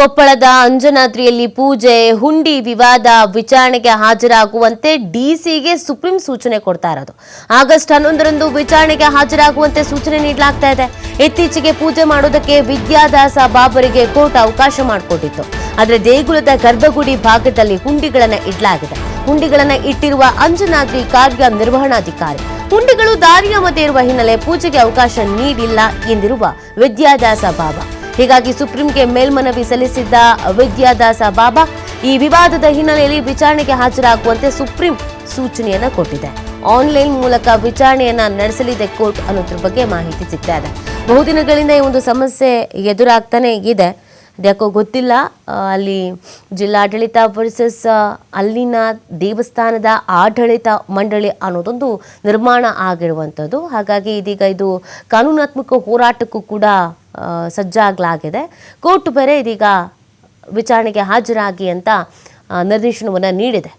ಕೊಪ್ಪಳದ ಅಂಜನಾದ್ರಿಯಲ್ಲಿ ಪೂಜೆ, ಹುಂಡಿ ವಿವಾದ ವಿಚಾರಣೆಗೆ ಹಾಜರಾಗುವಂತೆ ಡಿಸಿಗೆ ಸುಪ್ರೀಂ ಸೂಚನೆ ಕೊಡ್ತಾ ಇರೋದು. ಆಗಸ್ಟ್ ಹನ್ನೊಂದರಂದು ವಿಚಾರಣೆಗೆ ಹಾಜರಾಗುವಂತೆ ಸೂಚನೆ ನೀಡಲಾಗ್ತಾ ಇದೆ. ಇತ್ತೀಚೆಗೆ ಪೂಜೆ ಮಾಡೋದಕ್ಕೆ ವಿದ್ಯಾದಾಸ ಬಾಬರಿಗೆ ಕೋರ್ಟ್ ಅವಕಾಶ ಮಾಡಿಕೊಟ್ಟಿತ್ತು. ಆದರೆ ದೇಗುಲದ ಗರ್ಭಗುಡಿ ಭಾಗದಲ್ಲಿ ಹುಂಡಿಗಳನ್ನು ಇಡಲಾಗಿದೆ. ಹುಂಡಿಗಳನ್ನು ಇಟ್ಟಿರುವ ಅಂಜನಾದ್ರಿ ಕಾರ್ಯ ನಿರ್ವಹಣಾಧಿಕಾರಿ. ಹುಂಡಿಗಳು ದಾರಿಯ ಮಧ್ಯೆ ಇರುವ ಹಿನ್ನೆಲೆ ಪೂಜೆಗೆ ಅವಕಾಶ ನೀಡಿಲ್ಲ ಎಂದಿರುವ ವಿದ್ಯಾದಾಸ ಬಾಬಾ. ಹೀಗಾಗಿ ಸುಪ್ರೀಂಗೆ ಮೇಲ್ಮನವಿ ಸಲ್ಲಿಸಿದ್ದ ವಿದ್ಯಾದಾಸ ಬಾಬಾ ಈ ವಿವಾದದ ಹಿನ್ನೆಲೆಯಲ್ಲಿ ವಿಚಾರಣೆಗೆ ಹಾಜರಾಗುವಂತೆ ಸುಪ್ರೀಂ ಸೂಚನೆಯನ್ನು ಕೊಟ್ಟಿದೆ. ಆನ್ಲೈನ್ ಮೂಲಕ ವಿಚಾರಣೆಯನ್ನ ನಡೆಸಲಿದೆ ಕೋರ್ಟ್ ಅನ್ನೋದ್ರ ಬಗ್ಗೆ ಮಾಹಿತಿ ಸಿಗ್ತಾ ಇದೆ. ಬಹುದಿನಗಳಿಂದ ಈ ಒಂದು ಸಮಸ್ಯೆ ಎದುರಾಗ್ತಾನೆ ಇದೆ. ಅದ್ಯಾಕೋ ಗೊತ್ತಿಲ್ಲ ಅಲ್ಲಿ ಜಿಲ್ಲಾಡಳಿತ ವರ್ಸಸ್ ಅಲ್ಲಿನ ದೇವಸ್ಥಾನದ ಆಡಳಿತ ಮಂಡಳಿ ಅನ್ನೋದೊಂದು ನಿರ್ಮಾಣ ಆಗಿರುವಂಥದ್ದು. ಹಾಗಾಗಿ ಇದೀಗ ಇದು ಕಾನೂನಾತ್ಮಕ ಹೋರಾಟಕ್ಕೂ ಕೂಡ ಸಜ್ಜಾಗಲಾಗಿದೆ. ಕೋರ್ಟ್ ಬೇರೆ ಇದೀಗ ವಿಚಾರಣೆಗೆ ಹಾಜರಾಗಿ ಅಂತ ನಿರ್ದೇಶನವನ್ನು ನೀಡಿದೆ.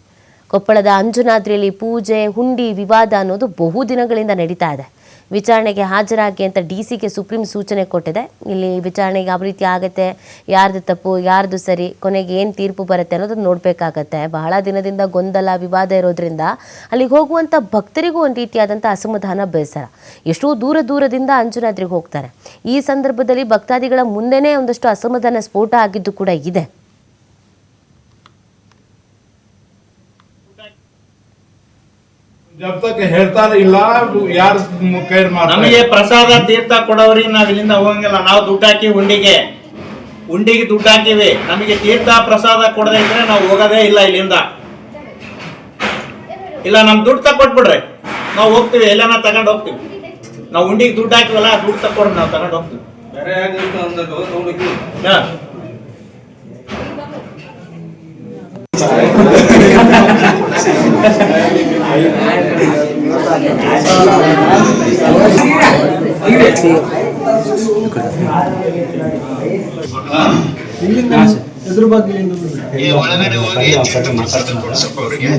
ಕೊಪ್ಪಳದ ಅಂಜನಾದ್ರಿಯಲ್ಲಿ ಪೂಜೆ, ಹುಂಡಿ, ವಿವಾದ ಅನ್ನೋದು ಬಹುದಿನಗಳಿಂದ ನಡೀತಾ ಇದೆ. ವಿಚಾರಣೆಗೆ ಹಾಜರಾಗಿ ಅಂತ ಡಿ ಸಿಗೆ ಸುಪ್ರೀಂ ಸೂಚನೆ ಕೊಟ್ಟಿದೆ. ಇಲ್ಲಿ ವಿಚಾರಣೆಗೆ ಯಾವ ರೀತಿ ಆಗುತ್ತೆ, ಯಾರ್ದು ತಪ್ಪು, ಯಾರ್ದು ಸರಿ, ಕೊನೆಗೆ ಏನು ತೀರ್ಪು ಬರುತ್ತೆ ಅನ್ನೋದನ್ನ ನೋಡಬೇಕಾಗತ್ತೆ. ಬಹಳ ದಿನದಿಂದ ಗೊಂದಲ, ವಿವಾದ ಇರೋದ್ರಿಂದ ಅಲ್ಲಿಗೆ ಹೋಗುವಂಥ ಭಕ್ತರಿಗೂ ಒಂದು ರೀತಿಯಾದಂಥ ಅಸಮಾಧಾನ ಬೇಸರ. ಎಷ್ಟೋ ದೂರ ದೂರದಿಂದ ಅಂಜುನಾದ್ರಿಗೆ ಹೋಗ್ತಾರೆ. ಈ ಸಂದರ್ಭದಲ್ಲಿ ಭಕ್ತಾದಿಗಳ ಮುಂದೆನೇ ಒಂದಷ್ಟು ಅಸಮಾಧಾನ ಸ್ಫೋಟ ಆಗಿದ್ದು ಕೂಡ ಇದೆ. ಜಬ್ ತಕ್ ಹೇಳ್ತಾರ ಇಲ್ಲ ಯಾರ ಕೈ ನಮಗೆ ಪ್ರಸಾದ ತೀರ್ಥ ಕೊಡೋರಿ ನಾವ್ ಇಲ್ಲಿಂದ ಹೋಗಂಗಿಲ್ಲ. ನಾವು ದುಡ್ಡು ಹಾಕಿ ಉಂಡಿಗೆ. ಉಂಡಿಗೆ ದುಡ್ಡು ಹಾಕಿವಿ. ನಮಗೆ ತೀರ್ಥ ಪ್ರಸಾದ ಕೊಡದೆ ಇದ್ರೆ ನಾವು ಹೋಗೋದೇ ಇಲ್ಲ ಇಲ್ಲಿಂದ. ಇಲ್ಲ ನಮ್ ದುಡ್ಡು ತಕ್ಕೊಟ್ಬಿಡ್ರಿ. ನಾವು ಹೋಗ್ತೀವಿ ಎಲ್ಲಾನ ತಗೊಂಡ್ ಹೋಗ್ತೀವಿ. ನಾವು ಉಂಡಿಗೆ ದುಡ್ಡು ಹಾಕಿವಲ್ಲ ದುಡ್ಡು ತಕ್ಕೊಂಡು ನಾವು ತಗೊಂಡ್ ಹೋಗ್ತೀವಿ. ಬೇರೆ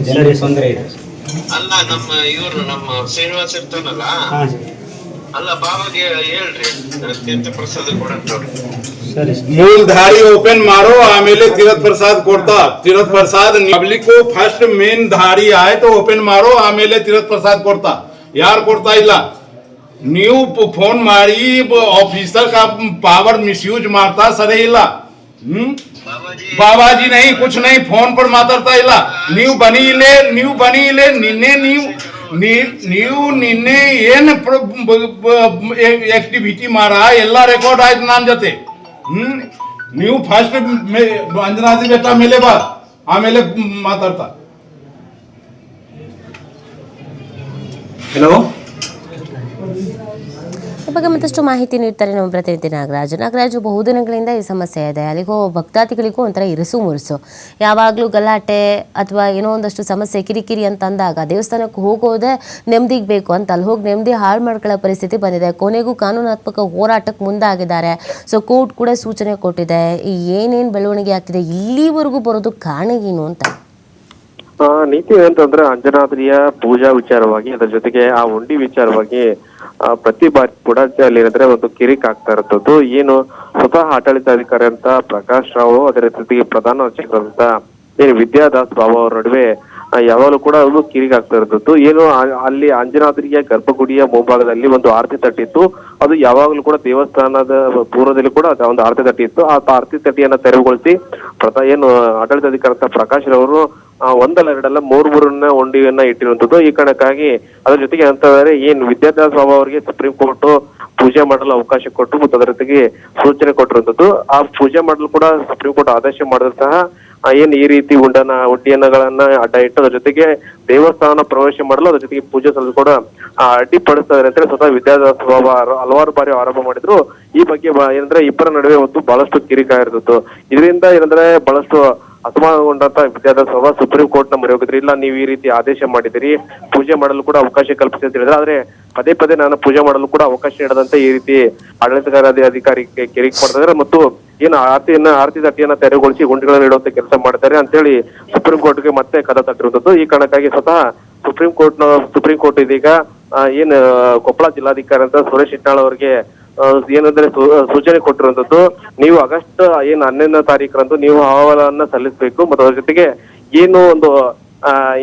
ಜನರಿಗೆ ತೊಂದರೆ ಇದೆ. ಅಲ್ಲ ನಮ್ಮ ಇವರು ನಮ್ಮ ಶ್ರೀನಿವಾಸ್ ಇರ್ತಾನಲ್ಲ? ಅಲ್ಲ ಬಾಬಾಗೆ ಹೇಳ್ರಿ. ಅತ್ಯಂತ ಪ್ರಸಾದ ಮೂಲ ದಾರಿ ಓಪನ್ ಮಾಡೋ ಆಮೇಲೆ ತಿರತ್ ಪ್ರಸಾದ್ ಕೊಡ್ತಾ. Tirath Prasad public first main ದಾರಿ ಆಯ್ತು ಓಪನ್ ಮಾಡೋ ಆಮೇಲೆ ತಿರತ್ ಪ್ರಸಾದ್ ಕೊಡ್ತಾ. ಯಾರು ಕೊಡ್ತಾ ಇಲ್ಲ? ನೀವು ಫೋನ್ ಮಾಡಿ ऑफिसर का पावर मिसयूज ಮಾಡ್ತಾ ಸರಿ ಇಲ್ಲ ಬಾಬಾಜಿ ನೈ कुछ नहीं फ़ोन पर ಮಾತಾಡ್ತಾ ಇಲ್ಲ ನೀವು ಬನಿ ಇಲ್ಲೇ ನೀವು ಬನಿ ಇಲ್ಲೇ ನಿನ್ನೆ ನೀವು ನೀವು ನಿನ್ನೆ ಏನು ಆಕ್ಟಿವಿಟಿ ಮಾರ ಎಲ್ಲ ರೆಕಾರ್ಡ್ ಆಯ್ತು ನನ್ನ ಜೊತೆ ನೀವು ಫಸ್ಟ್ ಅಂಜನಾದಿ ಬೆಟ್ಟ ಮೇಲೆ ಬಾ ಆಮೇಲೆ ಮಾತಾಡ್ತಾ ಹಲೋ ಬಗ್ಗೆ ಮತ್ತಷ್ಟು ಮಾಹಿತಿ ನೀಡ್ತಾರೆ ನಮ್ಮ ಪ್ರತಿನಿಧಿ ನಾಗರಾಜ್. ನಾಗರಾಜು ಬಹುದಿನಗಳಿಂದ ಈ ಸಮಸ್ಯೆ ಇದೆ. ಅಲ್ಲಿಗೋ ಭಕ್ತಾದಿಗಳಿಗೂ ಒಂಥರ ಇರಿಸು ಮುರುಸು. ಯಾವಾಗಲೂ ಗಲಾಟೆ ಅಥವಾ ಏನೋ ಒಂದಷ್ಟು ಸಮಸ್ಯೆ ಕಿರಿಕಿರಿ ಅಂತ ಅಂದಾಗ ದೇವಸ್ಥಾನಕ್ಕೆ ಹೋಗೋದೇ ನೆಮ್ಮದಿಗೆ ಬೇಕು ಅಂತ. ಅಲ್ಲಿ ಹೋಗಿ ನೆಮ್ಮದಿ ಹಾಳು ಮಾಡ್ಕೊಳ್ಳೋ ಪರಿಸ್ಥಿತಿ ಬಂದಿದೆ. ಕೊನೆಗೂ ಕಾನೂನಾತ್ಮಕ ಹೋರಾಟಕ್ಕೆ ಮುಂದಾಗಿದ್ದಾರೆ. ಸೊ ಕೋರ್ಟ್ ಕೂಡ ಸೂಚನೆ ಕೊಟ್ಟಿದೆ. ಏನೇನು ಬೆಳವಣಿಗೆ ಆಗ್ತಿದೆ, ಇಲ್ಲಿವರೆಗೂ ಬರೋದು ಕಾರಣ ಏನು ಅಂತ ನೀತಿ ಏನಂತಂದ್ರೆ ಅಂಜನಾದ್ರಿಯ ಪೂಜಾ ವಿಚಾರವಾಗಿ, ಅದರ ಜೊತೆಗೆ ಆ ಉಂಡಿ ವಿಚಾರವಾಗಿ ಪ್ರತಿ ಬಾರಿ ಕೂಡ ಅಲ್ಲಿ ಏನಂದ್ರೆ ಒಂದು ಕಿರಿಕ್ ಆಗ್ತಾ ಇರುತ್ತದ್ದು. ಏನು ಸ್ವತಃ ಆಡಳಿತಾಧಿಕಾರಿ ಅಂತ ಪ್ರಕಾಶ್ ರಾವ್ ಅದರ ಜೊತೆಗೆ ಪ್ರಧಾನ ಸಚಿವರಂತ ಏನು ವಿದ್ಯಾದಾಸ್ ಬಾಬು ಅವ್ರ ನಡುವೆ ಯಾವಾಗಲೂ ಕೂಡ ಅವನು ಕಿರಿಗೆ ಆಗ್ತಾ ಇರ್ತದ್ದು ಏನು ಅಲ್ಲಿ ಅಂಜನಾದ್ರಿಯ ಗರ್ಭಗುಡಿಯ ಮುಂಭಾಗದಲ್ಲಿ ಒಂದು ಆರತಿ ತಟ್ಟಿತ್ತು. ಅದು ಯಾವಾಗಲೂ ಕೂಡ ದೇವಸ್ಥಾನದ ಪೂರ್ವದಲ್ಲಿ ಕೂಡ ಒಂದು ಆರತಿ ತಟ್ಟಿ ಇತ್ತು ಆ ಆರತಿ ತಟ್ಟಿಯನ್ನ ತೆರವುಗೊಳಿಸಿ ಪ್ರತ ಏನು ಆಡಳಿತಾಧಿಕಾರಿ ಪ್ರಕಾಶ್ ರವರು ಒಂದಲ್ಲ ಎರಡಲ್ಲ ಮೂರು ಮೂರನ್ನ ಒಂಡಿಯನ್ನ ಇಟ್ಟಿರುವಂತದ್ದು. ಈ ಕಾರಣಕ್ಕಾಗಿ ಅದ್ರ ಜೊತೆಗೆ ಅಂತಂದ್ರೆ ಏನ್ ವಿದ್ಯಾಭ್ಯಾಸ ಬಾಬಾ ಅವರಿಗೆ ಸುಪ್ರೀಂ ಕೋರ್ಟ್ ಪೂಜೆ ಮಾಡಲು ಅವಕಾಶ ಕೊಟ್ಟು ಮತ್ತು ಅದರ ಜೊತೆಗೆ ಸೂಚನೆ ಕೊಟ್ಟಿರುವಂತದ್ದು. ಆ ಪೂಜೆ ಮಾಡಲು ಕೂಡ ಸುಪ್ರೀಂ ಕೋರ್ಟ್ ಆದೇಶ ಮಾಡಿದ್ರು ಸಹ ಏನ್ ಈ ರೀತಿ ಉಂಡನ ಉಡ್ಡಿಯನ್ನಗಳನ್ನ ಅಡ್ಡ ಇಟ್ಟು ಅದ್ರ ಜೊತೆಗೆ ದೇವಸ್ಥಾನ ಪ್ರವೇಶ ಮಾಡಲು ಅದ್ರ ಜೊತೆಗೆ ಪೂಜೆ ಸಲ್ಲಿಸಲು ಕೂಡ ಅಡ್ಡಿಪಡಿಸ್ತಾ ಅಡ್ಡಿಪಡಿಸ್ತಾರೆ ಅಂತ ಸ್ವತಃ ವಿದ್ಯಾದಾಸ ಬಾಬಾ ಹಲವಾರು ಬಾರಿ ಆರೋಪ ಮಾಡಿದ್ರು. ಈ ಬಗ್ಗೆ ಏನಂದ್ರೆ ಇಬ್ಬರ ನಡುವೆ ಒಂದು ಬಹಳಷ್ಟು ಕಿರಿಕಾಯ ಇರ್ತಿತ್ತು. ಇದರಿಂದ ಏನಂದ್ರೆ ಬಹಳಷ್ಟು ಅಸಮಾಧಾನಗೊಂಡಂತ ವಿದ್ಯಾರ್ಥಿ ಸಭಾ ಸುಪ್ರೀಂ ಕೋರ್ಟ್ನ ಮೊರೆ ಹೋಗಿದ್ರಿ ಇಲ್ಲ, ನೀವು ಈ ರೀತಿ ಆದೇಶ ಮಾಡಿದಿರಿ ಪೂಜೆ ಮಾಡಲು ಕೂಡ ಅವಕಾಶ ಕಲ್ಪಿಸಿ ಅಂತ ಹೇಳಿದ್ರೆ, ಆದ್ರೆ ಪದೇ ಪದೇ ನಾನು ಪೂಜೆ ಮಾಡಲು ಕೂಡ ಅವಕಾಶ ನೀಡದಂತೆ ಈ ರೀತಿ ಆಡಳಿತಗಾರ ಅಧಿಕಾರಿ ಕಿರಿಕ್ ಮಾಡ್ತಿದ್ದಾರೆ ಮತ್ತು ಏನು ಆರತಿಯನ್ನ, ಆರತಿ ತಟ್ಟಿಯನ್ನ ತೆರವುಗೊಳಿಸಿ ಗುಂಡಿಗಳನ್ನು ಇಡುವಂತ ಕೆಲಸ ಮಾಡ್ತಾರೆ ಅಂತೇಳಿ ಸುಪ್ರೀಂ ಕೋರ್ಟ್ಗೆ ಮತ್ತೆ ಕದ ತಟ್ಟಿರುವಂತದ್ದು. ಈ ಕಾರಣಕ್ಕಾಗಿ ಸ್ವತಃ ಸುಪ್ರೀಂ ಕೋರ್ಟ್ನ ಸುಪ್ರೀಂ ಕೋರ್ಟ್ ಇದೀಗ ಏನ್, ಕೊಪ್ಪಳ ಜಿಲ್ಲಾಧಿಕಾರಿ ಅಂತ ಸುರೇಶ್ ಇಟ್ನಾಳ್ ಅವರಿಗೆ ಏನಂದ್ರೆ ಸೂಚನೆ ಕೊಟ್ಟಿರುವಂತದ್ದು, ನೀವು ಆಗಸ್ಟ್ ಏನ್ ಹನ್ನೊಂದನೇ ತಾರೀಕರಂದು ನೀವು ಅಹವಾಲನ್ನ ಸಲ್ಲಿಸಬೇಕು, ಮತ್ತು ಅದರ ಜೊತೆಗೆ ಏನು ಒಂದು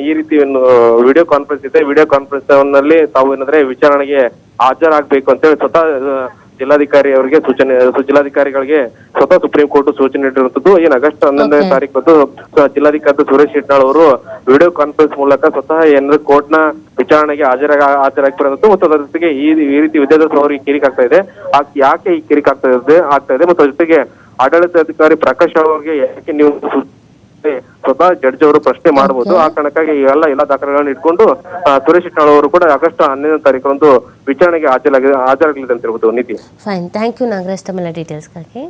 ಈ ರೀತಿ ಒಂದು ವಿಡಿಯೋ ಕಾನ್ಫರೆನ್ಸ್ ಇದೆ, ವಿಡಿಯೋ ಕಾನ್ಫರೆನ್ಸ್ನಲ್ಲಿ ತಾವು ಏನಂದ್ರೆ ವಿಚಾರಣೆಗೆ ಹಾಜರಾಗಬೇಕು ಅಂತೇಳಿ ಸ್ವತಃ ಜಿಲ್ಲಾಧಿಕಾರಿ ಅವರಿಗೆ ಸೂಚನೆ ಜಿಲ್ಲಾಧಿಕಾರಿಗಳಿಗೆ ಸ್ವತಃ ಸುಪ್ರೀಂ ಕೋರ್ಟ್ ಸೂಚನೆ ನೀಡಿರುವಂತದ್ದು ಏನ್ ಆಗಸ್ಟ್ ಹನ್ನೊಂದನೇ ತಾರೀಕು ಮತ್ತು ಜಿಲ್ಲಾಧಿಕಾರಿ ಸುರೇಶ್ ಇಟ್ನಾಳ್ ಅವರು ವಿಡಿಯೋ ಕಾನ್ಫರೆನ್ಸ್ ಮೂಲಕ ಸ್ವತಃ ಏನಾದ್ರು ಕೋರ್ಟ್ನ ವಿಚಾರಣೆಗೆ ಹಾಜರಾಗ ಹಾಜರಾಗಿರುವಂತದ್ದು ಮತ್ತು ಅದರ ಜೊತೆಗೆ ಈ ಈ ರೀತಿ ವಿದ್ಯಾರ್ಥಿ ಅವರಿಗೆ ಕಿರಿಕ್ ಆಗ್ತಾ ಇದೆ. ಯಾಕೆ ಈ ಕಿರಿಕ್ ಆಗ್ತಾ ಇದೆ ಆಗ್ತಾ ಇದೆ? ಮತ್ತು ಅದ್ರ ಜೊತೆಗೆ ಆಡಳಿತಾಧಿಕಾರಿ ಪ್ರಕಾಶ್ ಅವರಿಗೆ ಯಾಕೆ ನೀವು ಸ್ವತಃ ಜಡ್ಜ್ ಅವರು ಪ್ರಶ್ನೆ ಮಾಡಬಹುದು ಆ ಕಾರಣಕ್ಕಾಗಿ ಎಲ್ಲ ಎಲ್ಲ ದಾಖಲೆಗಳನ್ನು ಇಟ್ಕೊಂಡು ಸುರೇಶ್ ಇಟ್ನಾಳ್ ಅವರು ಕೂಡ ಆಗಸ್ಟ್ ಹನ್ನೊಂದನೇ ತಾರೀಕರಂದು ವಿಚಾರಣೆಗೆ ಹಾಜರಾಗಿ ಹಾಜರಾಗಲಿದೆ ಅಂತ ಹೇಳ್ಬೋದು ನೀತಿ ಫೈನ್ ಥ್ಯಾಂಕ್ ಯು ನಾಗರಾಜ್ ತಮ್ಮೆಲ್ಲ ಡೀಟೇಲ್ಸ್ಗಾಗಿ